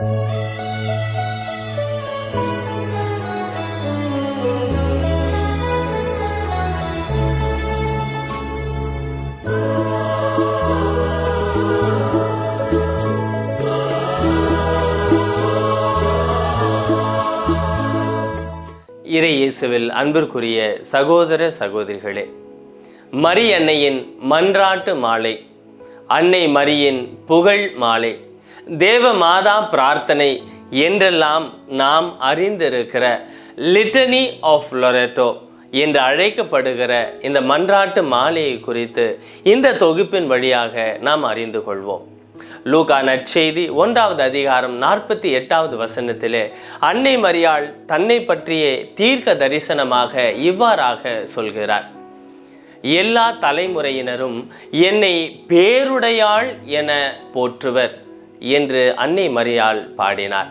இறை இயேசுவில் அன்பிற்குரிய சகோதர சகோதரிகளே மரி அன்னையின் மன்றாட்டு மாலை அன்னை மரியின் புகழ் மாலை தேவ மாதா பிரார்த்தனை என்றெல்லாம் நாம் அறிந்திருக்கிற லிட்டனி ஆஃப் லொரேட்டோ என்று அழைக்கப்படுகிற இந்த மன்றாட்டு மாலையை குறித்து இந்த தொகுப்பின் வழியாக நாம் அறிந்து கொள்வோம். லூகா நற்செய்தி ஒன்றாவது அதிகாரம் நாற்பத்தி எட்டாவது வசனத்திலே அன்னை மரியாள் தன்னை பற்றிய தீர்க்க தரிசனமாக இவ்வாறாக சொல்கிறார். எல்லா தலைமுறையினரும் என்னை பேருடையாள் என போற்றுவர். என்று அன்னை மரியாள் பாடினார்.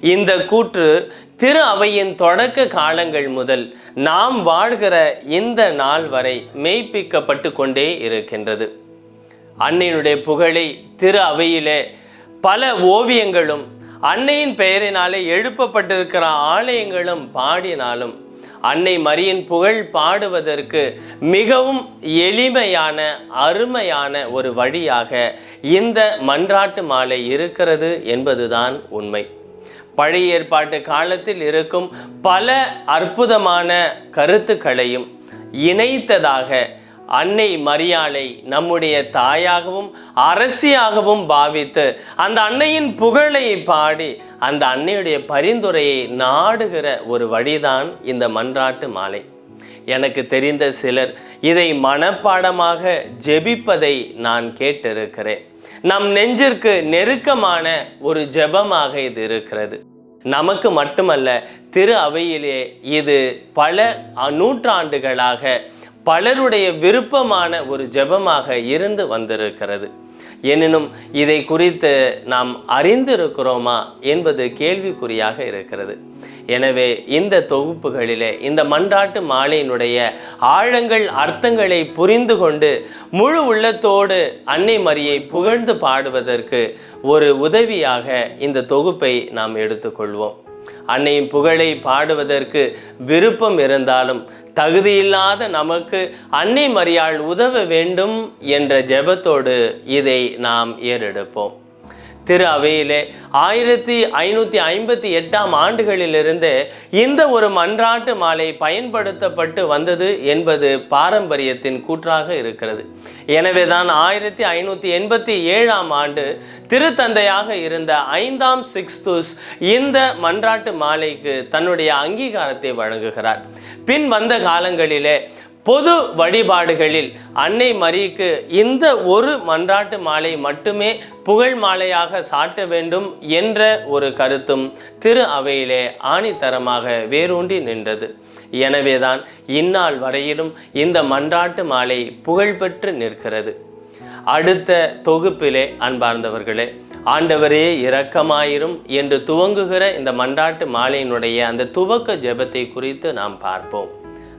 இந்த கூற்று திரு அவையின் தொடக்க காலங்கள் முதல் நாம் வாழ்கிற இந்த நாள் வரை மெய்ப்பிக்கப்பட்டு கொண்டே இருக்கின்றது. அன்னையினுடைய புகழை திரு அவையிலே பல ஓவியங்களும் அன்னையின் பெயரினாலே எழுப்பப்பட்டிருக்கிற ஆலயங்களும் பாடினாலும் அன்னை மரியின் புகழ் பாடுவதற்கு மிகவும் எளிமையான அருமையான ஒரு வழியாக இந்த மன்றாட்டு மாலை இருக்கிறது என்பதுதான் உண்மை. பழைய ஏற்பாட்டு காலத்தில் இருக்கும் பல அற்புதமான கருத்துக்களையும் இணைத்ததாக அன்னை மரியாளை நம்முடைய தாயாகவும் அரசியாகவும் பாவித்து அந்த அன்னையின் புகழை பாடி அந்த அன்னையுடைய பரிந்துரையை நாடுகிற ஒரு வழிதான் இந்த மன்றாட்டு மாலை. எனக்கு தெரிந்த சிலர் இதை மனப்பாடமாக ஜெபிப்பதை நான் கேட்டிருக்கிறேன். நம் நெஞ்சிற்கு நெருக்கமான ஒரு ஜெபமாக இது இருக்கிறது. நமக்கு மட்டுமல்ல திரு அவையிலே இது பல நூற்றாண்டுகளாக பலருடைய விருப்பமான ஒரு ஜெபமாக இருந்து வந்திருக்கிறது. எனினும் இதை குறித்து நாம் அறிந்திருக்கிறோமா என்பது கேள்விக்குறியாக இருக்கிறது. எனவே இந்த தொகுப்புகளிலே இந்த மன்றாட்டு மாலையினுடைய ஆழங்கள் அர்த்தங்களை புரிந்து கொண்டு முழு உள்ளத்தோடு அன்னை மரியை புகழ்ந்து பாடுவதற்கு ஒரு உதவியாக இந்த தொகுப்பை நாம் எடுத்துக்கொள்வோம். அன்னையின் புகழை பாடுவதற்கு விருப்பம் இருந்தாலும் தகுதியில்லாத நமக்கு அன்னை மரியாள் உதவ வேண்டும் என்ற ஜெபத்தோடு இதை நாம் ஏறெடுப்போம். திரு அவையிலே. ஆயிரத்தி ஐநூற்றி ஐம்பத்தி எட்டாம் ஆண்டுகளிலிருந்து இந்த ஒரு மன்றாட்டு மாலை பயன்படுத்தப்பட்டு வந்தது என்பது பாரம்பரியத்தின் கூற்றாக இருக்கிறது. எனவே தான் ஆயிரத்தி ஐநூற்றி எண்பத்தி ஏழாம் ஆண்டு திருத்தந்தையாக இருந்த ஐந்தாம் சிக்ஸ்துஸ் இந்த மன்றாட்டு மாலைக்கு தன்னுடைய அங்கீகாரத்தை வழங்குகிறார். பின் வந்த காலங்களிலே பொது வழிபாடுகளில் அன்னை மரிக்கு இந்த ஒரு மன்றாட்டு மாலை மட்டுமே புகழ் மாலையாக சாட்ட வேண்டும் என்ற ஒரு கருத்தும் திரு அவையிலே ஆணித்தரமாக வேரூன்றி நின்றது. எனவேதான் இந்நாள் வரையிலும் இந்த மன்றாட்டு மாலை புகழ்பெற்று நிற்கிறது. அடுத்த தொகுப்பிலே அன்பார்ந்தவர்களே ஆண்டவரே இரக்கமாயிரும் என்று துவங்குகிற இந்த மன்றாட்டு மாலையினுடைய அந்த துவக்க ஜெபத்தை குறித்து நாம் பார்ப்போம்.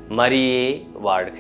மரியே வாழ்க.